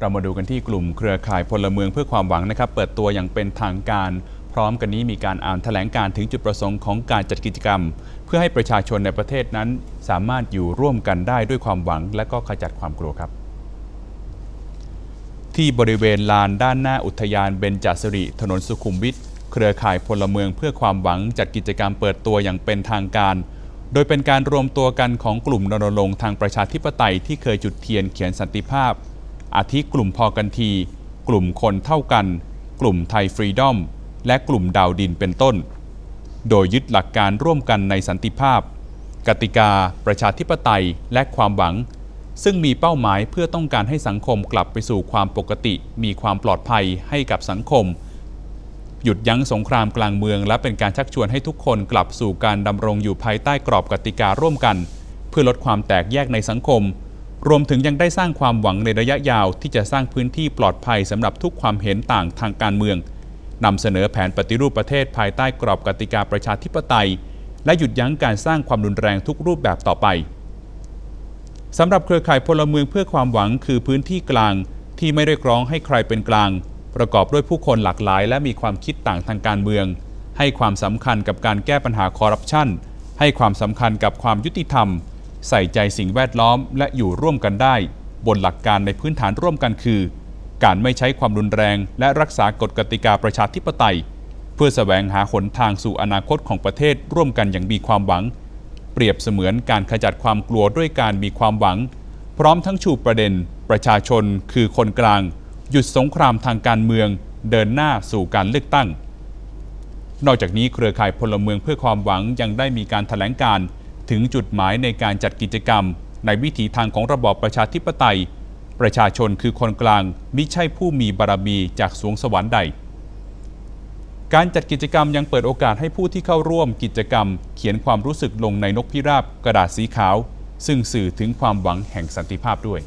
เรามาดูกันที่กลุ่มเครือข่ายพลเมืองเพื่อความหวังนะครับ เปิดตัวอย่างเป็นทางการพร้อมกันนี้มีการอ่านแถลงการถึงจุดประสงค์ของการจัดกิจกรรม เพื่อให้ประชาชนในประเทศนั้น สามารถอยู่ร่วมกันได้ด้วยความหวัง และก็ขจัดความกลัวครับ ที่บริเวณลานด้านหน้าอุทยานเบญจสิริถนนสุขุมวิทเครือข่ายพลเมืองเพื่อความหวังจัดกิจกรรมเปิดตัวอย่างเป็นทางการ โดยเป็นการรวมตัวกันของกลุ่มรณรงค์ทางประชาธิปไตยที่เคยจุดเทียนเขียนสันติภาพ อาทิกลุ่มพอกันที กลุ่มคนเท่ากัน กลุ่มไทยฟรีดอม และกลุ่มดาวดินเป็นต้น โดยยึดหลักการร่วมกันในสันติภาพ กติกา ประชาธิปไตยและความหวัง ซึ่งมีเป้าหมายเพื่อต้องการให้สังคมกลับไปสู่ความปกติ มีความปลอดภัยให้กับสังคม หยุดยั้งสงครามกลางเมือง และเป็นการชักชวนให้ทุกคนกลับสู่การดำรงอยู่ภายใต้กรอบกติการ่วมกัน เพื่อลดความแตกแยกในสังคม รวมถึงยังได้สร้างความหวังในระยะยาวที่จะสร้างพื้นที่ปลอดภัยสำหรับทุกความเห็นต่างทางการเมืองนำเสนอแผนปฏิรูปประเทศภายใต้กรอบกติกาประชาธิปไตย และหยุดยั้งการสร้างความรุนแรงทุกรูปแบบต่อไปสำหรับเครือข่ายพลเมืองเพื่อความหวังคือพื้นที่กลางที่ไม่เรียกร้องให้ใครเป็นกลาง ประกอบด้วยผู้คนหลากหลาย และมีความคิดต่างทางการเมือง ให้ความสำคัญกับการแก้ปัญหาคอร์รัปชันให้ความสำคัญกับความยุติธรรม ใส่ใจสิ่งแวดล้อมและอยู่ร่วมกันได้ บนหลักการในพื้นฐานร่วมกันคือ การไม่ใช้ความรุนแรง และรักษากฎกติกาประชาธิปไตย เพื่อแสวงหาหนทางสู่อนาคตของประเทศร่วมกันอย่างมีความหวัง เปรียบเสมือนการขจัดความกลัวด้วยการมีความหวัง พร้อมทั้งชูประเด็น ประชาชน คือคนกลาง หยุดสงครามทางการเมือง เดินหน้าสู่การเลือกตั้ง นอกจากนี้เครือข่ายพลเมืองเพื่อความหวังยังได้มีการถแถลงการ ถึงจุดหมายในการจัดกิจกรรม ในวิถีทางของระบอบประชาธิปไตย ประชาชนคือคนกลางมิใช่ผู้มีบารมีจากสวงสวรรค์ใด การจัดกิจกรรมยังเปิดโอกาสให้ผู้ที่เข้าร่วมกิจกรรม เขียนความรู้สึกลงในนกพิราบกระดาษสีขาว ซึ่งสื่อถึงความหวังแห่งสันติภาพด้วย